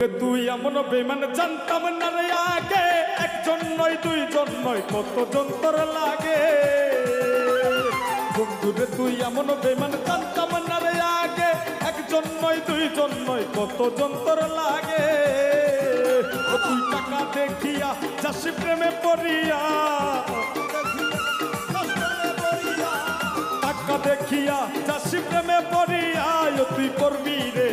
তুই এমন বেমান জানতাম না রে আগে। একজন নয়, দুইজন নয় কত যন্তর লাগে? বন্ধুরে তুই এমন বেমান জানতাম না রে আগে। একজন নয়, দুইজন নয় কত যন্তর লাগে? তুই টাকা দেখিয়া যাস প্রেমে পড়িয়া। টাকা দেখিয়া যাস প্রেমে পড়িয়া। তুই করবি রে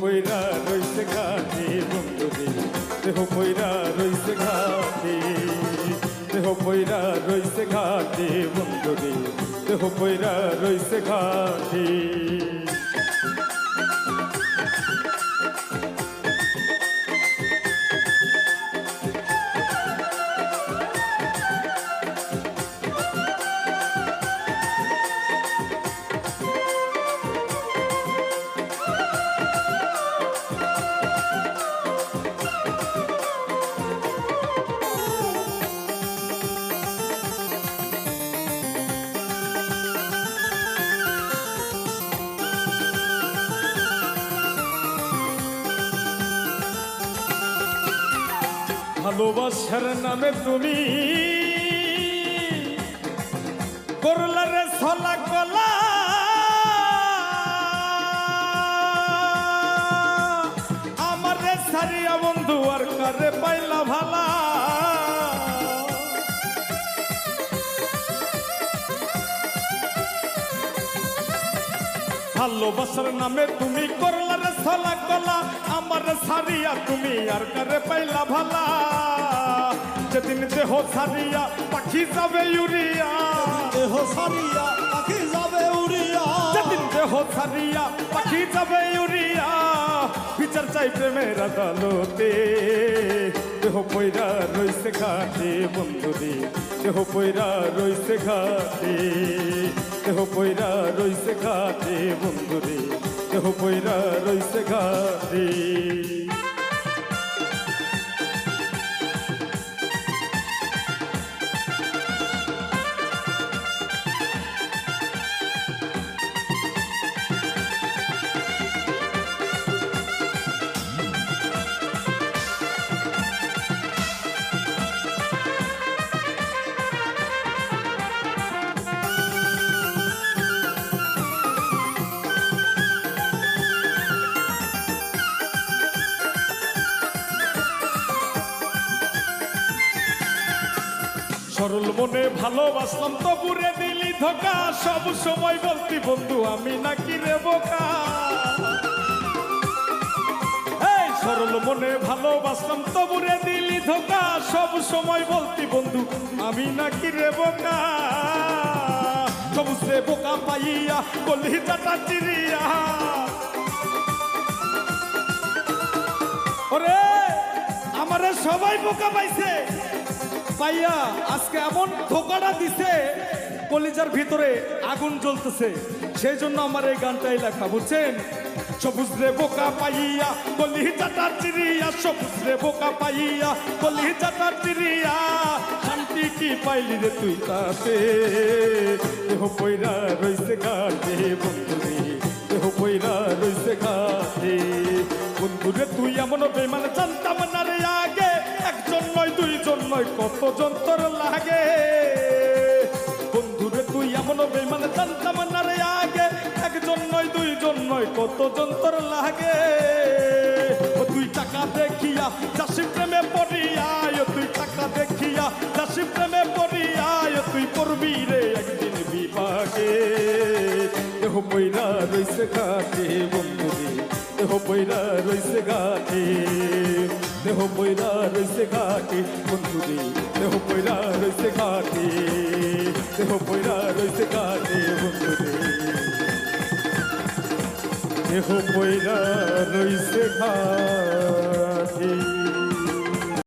পইরা রইছে ঘাটে বন্ধু রে দেহ পইরা রইছে ঘাটে। দেহ পইরা রইছে ঘাটে বন্ধু রে দেহ পইরা রইছে ঘাটে। ভালোবাসার নামে তুমি করলারে সলা কলা। আমার সারিয়া বন্ধু আর কারে পাইলা ভালা? ভালোবাসার নামে তুমি করলার সালা কলা আমার সারিয়া তুমি আর কারে পাইলা ভালা? যেদিন দেহ সারিয়া পাখি যাবে ইউরিয়া দেহ সারিয়া পাখি যাবে উড়িয়া। যেদিন দেহ সারিয়া পাখি যাবে ইউরিয়া বিচার চাই প্রেমের আদালতে। দেহ পয়রা রইছে ঘাটে বন্ধুরে দেহ পয়রা রইছে ঘাটে দেহ পয়রা রইছে ঘাটে বন্ধুরে দেহ পয়রা রইছে ঘাটে সরল মনে ভালোবাসলাম তো বুড়ে দিলি ধোকা। সব সময় বলতি, বন্ধু, আমি নাকি রে বোকা? সরল মনে ভালোবাসলাম তো বুড়ে দিলি ধোকা। সব সময় বলতি, বন্ধু, আমি নাকি রে বোকা? সবুজে বোকা পাইয়া গলি চাটা চিরিয়া। ওরে, আমারে সবাই বোকা পাইছে। পাইয়া আজকে এমন ধোকাটা দিছে, কলিজার ভিতরে আগুন জ্বলতেছে। সেই জন্য আমার এই গানটাই লেখা, বুঝছেন? সবুজ রে বোকা পাইয়া কলি চাটার চিরিয়া, সবুজ রে বোকা পাইয়া কলি চাটার চিরিয়া, শান্তি কি পাইলি রে তুই তাতে? দেহ পয়রা রইছে গাছে বন্ধুরে নয় কত যন্তর লাগে। বন্ধুরে, তুই এমন বেমান জানতাম না রে আগে। একজন নয়, দুইজন নয়, কত যন্তর লাগে। তুই টাকা দেখিয়া, চাষি প্রেমে পড়িয়া, ও, তুই টাকা দেখিয়া, চাষি প্রেমে পড়িয়া, ও, তুই করবি রে একদিন বিভাগে। দেহ পয়রা রইছে ঘাটে বন্ধুরে, দেহ পয়রা রইছে ঘাটে দেহ পয়রা রইছে ঘাটে। বন্ধুরে দেহ পয়রা রইছে ঘাটে। দেহ পয়রা রইছে ঘাটে বন্ধুরে দেহ পয়রা রইছে ঘাটে।